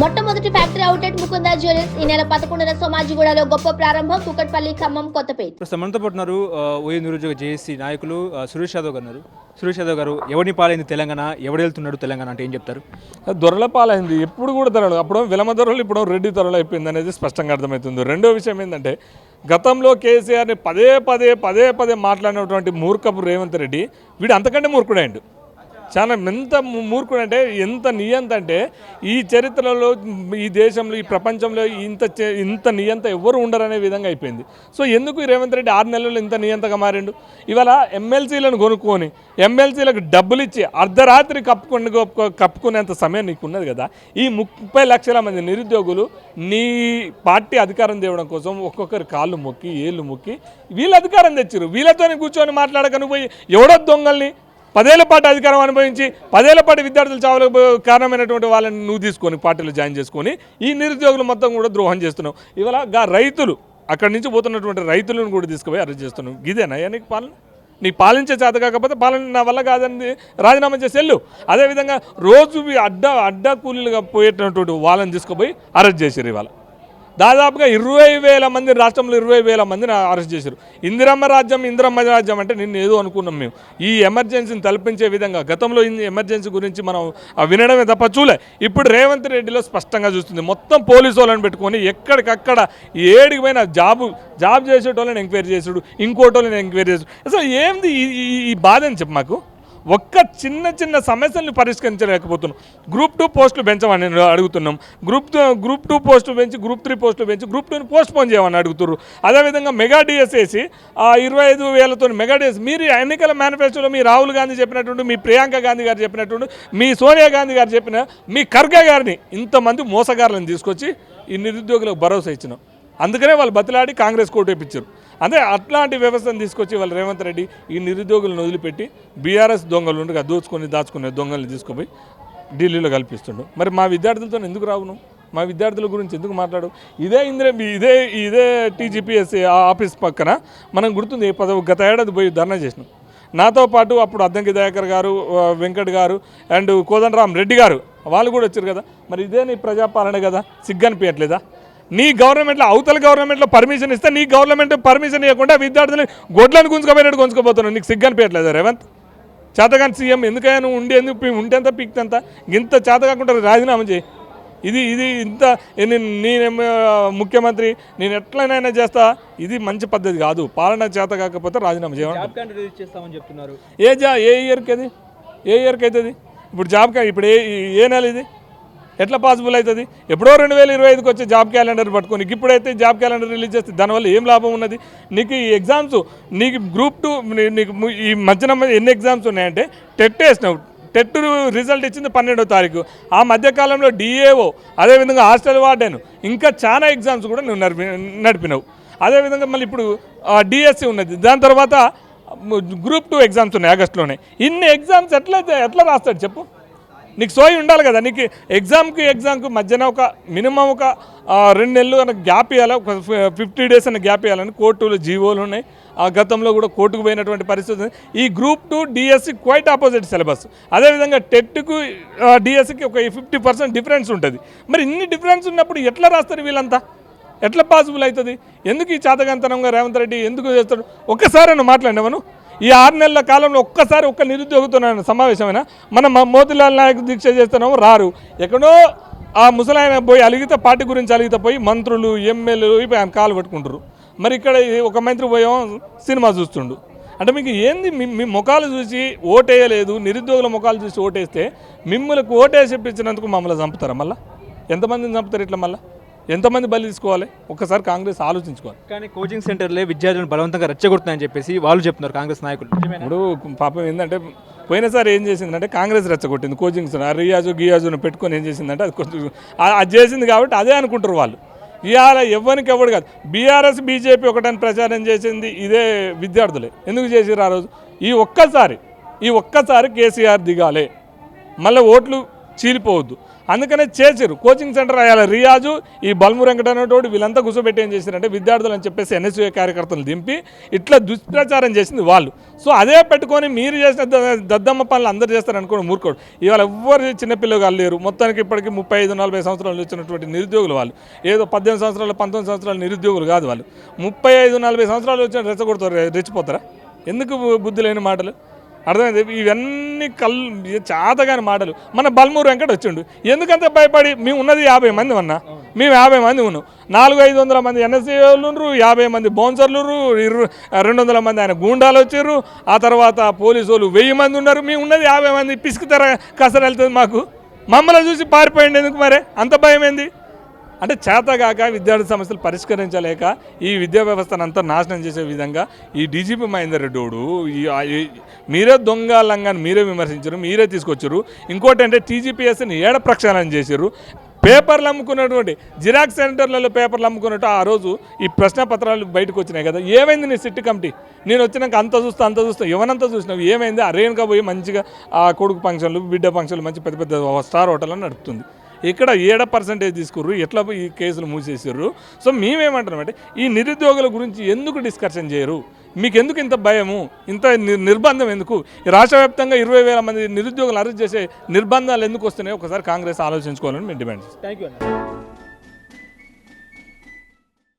మొట్టమొదటి factory outlet Mukunda jewellers ఈ నెల పదకొండున సోమాజిగూడలో గొప్ప ప్రారంభం కుకట్పల్లి ఖమ్మం కొత్తపేట. ప్రస్తుతం మనతో పాటు ఉన్నారు ఓయూ నిరుద్యోగ జేఏసీ నాయకులు సురేష్ యాదవ్ గారు సురేష్ యాదవ్ గారు ఎవరిని పాలైంది తెలంగాణ ఎవడు వెళ్తున్నాడు తెలంగాణ అంటే ఏం చెప్తారు? దొరల పాలైంది ఎప్పుడు కూడా ధరలు అప్పుడు విలమ ధరలు ఇప్పుడు రెడ్డి ధరలు అయిపోయింది అనేది స్పష్టంగా అర్థమవుతుంది. రెండో విషయం ఏంటంటే గతంలో కేసీఆర్ని పదే పదే పదే పదే మాట్లాడినటువంటి మూర్ఖపు రేవంత్ రెడ్డి వీడు అంతకంటే మూర్ఖుడైండు. చాలా ఎంత మూర్ఖుడు అంటే ఎంత నియంత అంటే ఈ చరిత్రలో ఈ దేశంలో ఈ ప్రపంచంలో ఇంత చే- ఇంత నియంత ఎవ్వరు ఉండరనే విధంగా అయిపోయింది. సో ఎందుకు రేవంత్ రెడ్డి ఆరు నెలల్లో ఇంత నియంతగా మారిండు? ఇవాళ ఎమ్మెల్సీలను కొనుక్కొని ఎమ్మెల్సీలకు డబ్బులు ఇచ్చి అర్ధరాత్రి కప్పుకొని కప్పుకునేంత సమయం నీకు ఉన్నది కదా? ఈ ముప్పై లక్షల మంది నిరుద్యోగులు నీ పార్టీ అధికారం తేవడం కోసం ఒక్కొక్కరి కాళ్ళు మొక్కి ఏళ్ళు మొక్కి వీళ్ళు అధికారం తెచ్చారు వీళ్ళతోని కూర్చొని మాట్లాడక నువ్వు పోయి ఎవడో దొంగల్ని పదేళ్ళ పాటు అధికారం అనుభవించి పదేళ్ళ పాటు విద్యార్థులు చావులకు కారణమైనటువంటి వాళ్ళని నువ్వు తీసుకొని పార్టీలో జాయిన్ చేసుకొని ఈ నిరుద్యోగులు మొత్తం కూడా ద్రోహం చేస్తున్నావు. ఇవాళ గా రైతులు అక్కడి నుంచి పోతున్నటువంటి రైతులను కూడా తీసుకుపోయి అరెస్ట్ చేస్తున్నావు. ఇదేనా నీకు పాలన? నీ పాలించే చేత కాకపోతే పాలన నా వల్ల కాదని రాజీనామా చేసి వెళ్ళు. అదేవిధంగా రోజు అడ్డ అడ్డ కూలీలుగా పోయేటటువంటి వాళ్ళని తీసుకుపోయి అరెస్ట్ చేశారు ఇవాళ. దాదాపుగా ఇరవై వేల మంది రాష్ట్రంలో ఇరవై వేల మందిని అరెస్ట్ చేశారు. ఇందిరమ్మ రాజ్యం ఇందిరమ్మ రాజ్యం అంటే నిన్ను ఏదో అనుకున్నాం మేము. ఈ ఎమర్జెన్సీని తలపించే విధంగా గతంలో ఎమర్జెన్సీ గురించి మనం వినడమే తప్ప చూలే. ఇప్పుడు రేవంత్ రెడ్డిలో స్పష్టంగా చూస్తుంది. మొత్తం పోలీసు వాళ్ళని పెట్టుకొని ఎక్కడికక్కడ ఏడికి పోయిన జాబు జాబ్ చేసేటోళ్ళని ఎంక్వైరీ చేసుడు ఇంకోటోళ్ళని ఎంక్వైరీ చేసుడు అసలు ఏంది ఈ- ఈ- ఈ బాధ అని చెప్పు మాకు? ఒక్క చిన్న చిన్న సమస్యల్ని పరిష్కరించలేకపోతున్నాం. గ్రూప్ టూ పోస్టులు పెంచమని నేను అడుగుతున్నాం. గ్రూప్ టూ గ్రూప్ టూ పోస్టులు పెంచి గ్రూప్ త్రీ పోస్టులు పెంచి గ్రూప్ టూని పోస్ట్ పోన్ చేయమని అడుగుతున్నారు అదేవిధంగా మెగా డిఎస్ వేసి ఆ ఇరవై ఐదు వేలతో మెగా డిఎస్ మీరు ఎన్నికల మేనిఫెస్టోలో మీ రాహుల్ గాంధీ చెప్పినట్టు మీ ప్రియాంక గాంధీ గారు చెప్పినట్టు మీ సోనియా గాంధీ గారు చెప్పిన మీ ఖర్గే గారిని ఇంతమంది మోసగారులను తీసుకొచ్చి ఈ నిరుద్యోగులకు భరోసా ఇచ్చినాం. అందుకనే వాళ్ళు బతిలాడి కాంగ్రెస్ కోటు వేయించారు అదే అట్లాంటి వ్యవస్థను తీసుకొచ్చి వాళ్ళు రేవంత్ రెడ్డి ఈ నిరుద్యోగులను వదిలిపెట్టి బీఆర్ఎస్ దొంగలు ఉండగా దోచుకొని దాచుకునే దొంగల్ని తీసుకుపోయి ఢిల్లీలో కల్పిస్తుండు. మరి మా విద్యార్థులతో ఎందుకు రావును మా విద్యార్థుల గురించి ఎందుకు మాట్లాడు ఇదే ఇంద్ర ఇదే ఇదే టీజీపీఎస్సీ ఆఫీస్ పక్కన మనం గుర్తుంది పదవి గత ఏడాది పోయి ధర్నా చేసినాం. నాతో పాటు అప్పుడు అద్దంకి దయాకర్ గారు వెంకట్ గారు అండ్ కోదండరామ్ రెడ్డి గారు వాళ్ళు కూడా వచ్చారు కదా. మరి ఇదే నీ ప్రజాపాలన కదా? సిగ్గనిపించట్లేదా నీ గవర్నమెంట్లో అవతల గవర్నమెంట్లో పర్మిషన్ ఇస్తే నీ గవర్నమెంట్ పర్మిషన్ ఇవ్వకుండా విద్యార్థులు గొడ్లను గుంజుకోపోయినట్టు గుంజుకోపోతున్నావు. నీకు సిగ్గనిపించట్లేదా రేవంత్? చేతగాని సీఎం ఎందుకైనా నువ్వు ఉండి ఎందుకు పీ- ఉంటేంత పీక్తంత? ఇంత చేత కాకుండా రాజీనామా చేయి. ఇది ఇది ఇంత నేను ముఖ్యమంత్రి నేను ఎట్లనైనా చేస్తా. ఇది మంచి పద్ధతి కాదు. పాలన చేత కాకపోతే రాజీనామా చెప్తున్నారు. ఏ జా ఏ ఇయర్కి అది? ఏ ఇయర్కి అవుతుంది? ఇప్పుడు జాబ్ ఇప్పుడు ఏ ఏ నెల ఇది? ఎట్లా పాసిబుల్ అవుతుంది? ఎప్పుడో రెండు వేల ఇరవై ఐదుకి వచ్చే జాబ్ క్యాలెండర్ పట్టుకొని ఇప్పుడైతే జాబ్ క్యాలెండర్ రిలీజ్ చేస్తే దానివల్ల ఏం లాభం ఉన్నది? నీకు ఈ ఎగ్జామ్స్ నీకు గ్రూప్ టూ నీకు ఈ మధ్యన ఎన్ని ఎగ్జామ్స్ ఉన్నాయంటే టెట్ వేసినావు టెట్ రిజల్ట్ ఇచ్చింది పన్నెండో తారీఖు. ఆ మధ్యకాలంలో డిఏఓ అదేవిధంగా హాస్టల్ వార్డెన్ ఇంకా చాలా ఎగ్జామ్స్ కూడా నువ్వు నడిపి నడిపినావు. అదేవిధంగా మళ్ళీ ఇప్పుడు డిఎస్సి ఉన్నది. దాని తర్వాత గ్రూప్ టూ ఎగ్జామ్స్ ఉన్నాయి ఆగస్టులోనే. ఇన్ని ఎగ్జామ్స్ ఎట్లయితే ఎట్లా రాస్తాడు చెప్పు? నీకు సోయి ఉండాలి కదా. నీకు ఎగ్జామ్కి ఎగ్జామ్కి మధ్యన ఒక మినిమం ఒక రెండు నెలలు అన్న గ్యాప్ ఇవ్వాలి. ఒక ఫిఫ్టీ డేస్ అన్న గ్యాప్ ఇవ్వాలని కోర్టులు జీవోలు ఉన్నాయి. ఆ గతంలో కూడా కోర్టుకు పోయినటువంటి పరిస్థితి ఈ group two DSC quite opposite syllabus అదేవిధంగా టెట్కు డిఎస్సికి ఒక ఫిఫ్టీ పర్సెంట్ డిఫరెన్స్ ఉంటుంది. మరి ఇన్ని డిఫరెన్స్ ఉన్నప్పుడు ఎట్లా రాస్తారు వీళ్ళంతా? ఎట్లా పాసిబుల్ అవుతుంది? ఎందుకు ఈ చాతగంతనంగా రేవంత్ రెడ్డి ఎందుకు చేస్తాడు? ఒక్కసారి నువ్వు? మాట్లాడినవను ఈ ఆరు నెలల కాలంలో ఒక్కసారి ఒక్క నిరుద్యోగితో సమావేశమైనా మనం మా మోతిలాల్ నాయక్ దీక్ష చేస్తున్నాము రారు. ఎక్కడో ఆ ముసలాయన పోయి అలిగితే పార్టీ గురించి అలిగితే పోయి మంత్రులు ఎమ్మెల్యేలు ఇప్పుడు ఆయన కాలు పట్టుకుంటారు మరి ఇక్కడ ఒక మంత్రి పోయాం సినిమా చూస్తుండు. అంటే మీకు ఏంది మీ మీ ముఖాలు చూసి ఓటేయలేదు నిరుద్యోగుల ముఖాలు చూసి ఓటేస్తే మిమ్మల్ని ఓటేసి ఇప్పించినందుకు మమ్మల్ని చంపుతారా మళ్ళీ? ఎంతమందిని చంపుతారు ఇట్లా మళ్ళీ? ఎంతమంది బలి తీసుకోవాలి? ఒక్కసారి కాంగ్రెస్ ఆలోచించుకోవాలి. కానీ కోచింగ్ సెంటర్లే విద్యార్థులను బలవంతంగా రెచ్చగొడుతున్నాయని చెప్పేసి వాళ్ళు చెప్తున్నారు కాంగ్రెస్ నాయకులు? ఇప్పుడు పాపం ఏంటంటే పోయినసారి ఏం చేసిందంటే కాంగ్రెస్ రెచ్చగొట్టింది కోచింగ్ సెంటర్. రియాజు గియాజును పెట్టుకొని ఏం చేసిందంటే అది కొంచెం అది చేసింది కాబట్టి అదే అనుకుంటారు వాళ్ళు. ఇవాళ ఎవరికి ఎవడు కాదు. బీఆర్ఎస్ బీజేపీ ఒకటని ప్రచారం చేసింది ఇదే విద్యార్థులే. ఎందుకు చేసిర్రు ఆ రోజు? ఈ ఒక్కసారి ఈ ఒక్కసారి కేసీఆర్ దిగాలే. మళ్ళీ ఓట్లు చీలిపోవద్దు. అందుకనే చేసిరు కోచింగ్ సెంటర్ అయ్యాలి రియాజు ఈ బల్ము వెంకట అనేటోడు వీళ్ళంతా కూర్చోబెట్టి ఏం చేశారంటే విద్యార్థులు అని చెప్పేసి ఎన్ఎస్యూ కార్యకర్తలు దింపి ఇట్లా దుష్ప్రచారం చేసింది వాళ్ళు. సో అదే పెట్టుకొని మీరు చేసిన దద్దమ్మ పనులు అందరు చేస్తారు అనుకోండి మూర్ఖోడు. ఇవాళ ఎవ్వరు చిన్నపిల్లలు లేరు. మొత్తానికి ఇప్పటికి ముప్పై ఐదు నలభై సంవత్సరాలు వచ్చినటువంటి నిరుద్యోగులు వాళ్ళు. ఏదో పద్దెనిమిది సంవత్సరాలు పంతొమ్మిది సంవత్సరాలు నిరుద్యోగులు కాదు వాళ్ళు. ముప్పై ఐదు నలభై సంవత్సరాలు వచ్చిన రెచ్చగొడతారు రెచ్చిపోతారా? ఎందుకు బుద్ధి లేని మాటలు? అర్థమైంది? ఇవన్నీ కళ్ళు చాతగాని మాటలు. మన బల్మూరు వెంకట వచ్చిండు. ఎందుకంత భయపడి మేము ఉన్నది యాభై మంది ఉన్న? మేము యాభై మంది ఉన్నాం. నాలుగు ఐదు వందల మంది ఎన్ఎస్సీ వాళ్ళు యాభై మంది బౌన్సర్లు ఇరు రెండు వందల మంది ఆయన గూండాలు వచ్చారు ఆ తర్వాత పోలీసు వాళ్ళు వెయ్యి మంది ఉన్నారు. మేము ఉన్నది యాభై మంది పిసుకుతార కసర వెళ్తుంది మాకు. మమ్మల్ని చూసి పారిపోయింది ఎందుకు మరే? అంత భయం ఏంది అంటే చేతగాక విద్యార్థి సమస్యలు పరిష్కరించలేక ఈ విద్యా వ్యవస్థను అంతా నాశనం చేసే విధంగా ఈ డీజీపీ మహేందర్ రెడ్డోడు ఈ మీరే దొంగ లంగాన్ని మీరే విమర్శించారు మీరే తీసుకొచ్చారు. ఇంకోటి అంటే టీజీపీఎస్ని ఏడ ప్రక్షాళన చేశారు? పేపర్లు అమ్ముకున్నటువంటి జిరాక్స్ సెంటర్లలో పేపర్లు అమ్ముకున్నట్టు ఆ రోజు ఈ ప్రశ్న పత్రాలు బయటకు వచ్చినాయి కదా. ఏమైంది నీ సిట్ కమిటీ? నేను వచ్చినాక అంత చూస్తా అంత చూస్తా ఎవరంతా చూసినావు? ఏమైంది? ఆ పోయి మంచిగా ఆ కొడుకు ఫంక్షన్లు బిడ్డ ఫంక్షన్లు మంచి పెద్ద పెద్ద స్టార్ హోటల్ అని నడుపుతుంది. ఇక్కడ ఏడ పర్సెంటేజ్ తీసుకుర్రు? ఎట్లా ఈ కేసులు మూసేసారు సో మేమేమంటున్నామంటే ఈ నిరుద్యోగుల గురించి ఎందుకు డిస్కషన్ చేయరు? మీకు ఎందుకు ఇంత భయము? ఇంత నిర్బంధం ఎందుకు? ఈ రాష్ట్ర వ్యాప్తంగా ఇరవై వేల మంది నిరుద్యోగులు అరెస్ట్ చేసే నిర్బంధాలు ఎందుకు వస్తున్నాయో ఒకసారి కాంగ్రెస్ ఆలోచించుకోవాలని మేము డిమాండ్ చేస్తాం థ్యాంక్ యూ